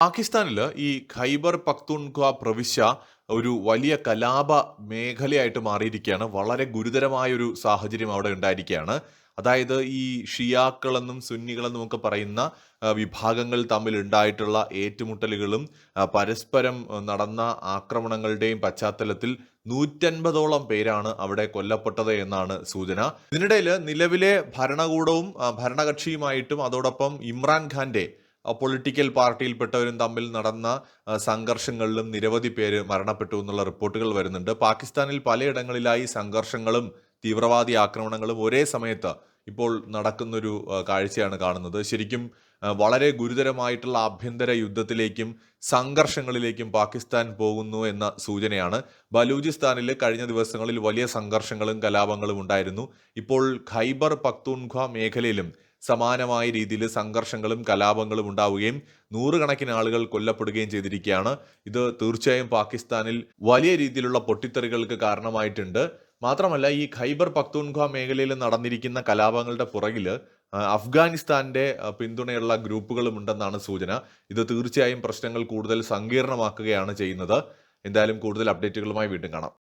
പാകിസ്ഥാനിൽ ഈ ഖൈബർ പക്തൂൺഖ്വ പ്രവിശ്യ ഒരു വലിയ കലാപ മേഖലയായിട്ട് മാറിയിരിക്കുകയാണ്. വളരെ ഗുരുതരമായ ഒരു സാഹചര്യം അവിടെ ഉണ്ടായിരിക്കുകയാണ്. അതായത് ഈ ഷിയാക്കളെന്നും സുന്നികളെന്നും ഒക്കെ പറയുന്ന വിഭാഗങ്ങൾ തമ്മിൽ ഉണ്ടായിട്ടുള്ള ഏറ്റുമുട്ടലുകളും പരസ്പരം നടന്ന ആക്രമണങ്ങളുടെയും പശ്ചാത്തലത്തിൽ നൂറ്റൻപതോളം പേരാണ് അവിടെ കൊല്ലപ്പെട്ടത് എന്നാണ് സൂചന. ഇതിനിടയിൽ നിലവിലെ ഭരണകൂടവും ഭരണകക്ഷിയുമായിട്ടും അതോടൊപ്പം ഇമ്രാൻഖാന്റെ പൊളിറ്റിക്കൽ പാർട്ടിയിൽപ്പെട്ടവരും തമ്മിൽ നടന്ന സംഘർഷങ്ങളിലും നിരവധി പേര് മരണപ്പെട്ടു എന്നുള്ള റിപ്പോർട്ടുകൾ വരുന്നുണ്ട്. പാകിസ്ഥാനിൽ പലയിടങ്ങളിലായി സംഘർഷങ്ങളും തീവ്രവാദി ആക്രമണങ്ങളും ഒരേ സമയത്ത് ഇപ്പോൾ നടക്കുന്നൊരു കാഴ്ചയാണ് കാണുന്നത്. ശരിക്കും വളരെ ഗുരുതരമായിട്ടുള്ള ആഭ്യന്തര യുദ്ധത്തിലേക്കും സംഘർഷങ്ങളിലേക്കും പാകിസ്ഥാൻ പോകുന്നു എന്ന സൂചനയാണ്. ബലൂചിസ്ഥാനിൽ കഴിഞ്ഞ ദിവസങ്ങളിൽ വലിയ സംഘർഷങ്ങളും കലാപങ്ങളും ഉണ്ടായിരുന്നു. ഇപ്പോൾ ഖൈബർ പക്തൂൺഖ മേഖലയിലും സമാനമായ രീതിയിൽ സംഘർഷങ്ങളും കലാപങ്ങളും ഉണ്ടാവുകയും നൂറുകണക്കിന് ആളുകൾ കൊല്ലപ്പെടുകയും ചെയ്തിരിക്കുകയാണ്. ഇത് തീർച്ചയായും പാകിസ്ഥാനിൽ വലിയ രീതിയിലുള്ള പൊട്ടിത്തെറികൾക്ക് കാരണമായിട്ടുണ്ട്. മാത്രമല്ല ഈ ഖൈബർ പക്തൂൺഖ മേഖലയിൽ നടന്നിരിക്കുന്ന കലാപങ്ങളുടെ പുറകിൽ അഫ്ഗാനിസ്ഥാന്റെ പിന്തുണയുള്ള ഗ്രൂപ്പുകളും ഉണ്ടെന്നാണ് സൂചന. ഇത് തീർച്ചയായും പ്രശ്നങ്ങൾ കൂടുതൽ സങ്കീർണമാക്കുകയാണ് ചെയ്യുന്നത്. എന്തായാലും കൂടുതൽ അപ്ഡേറ്റുകളുമായി വീണ്ടും കാണാം.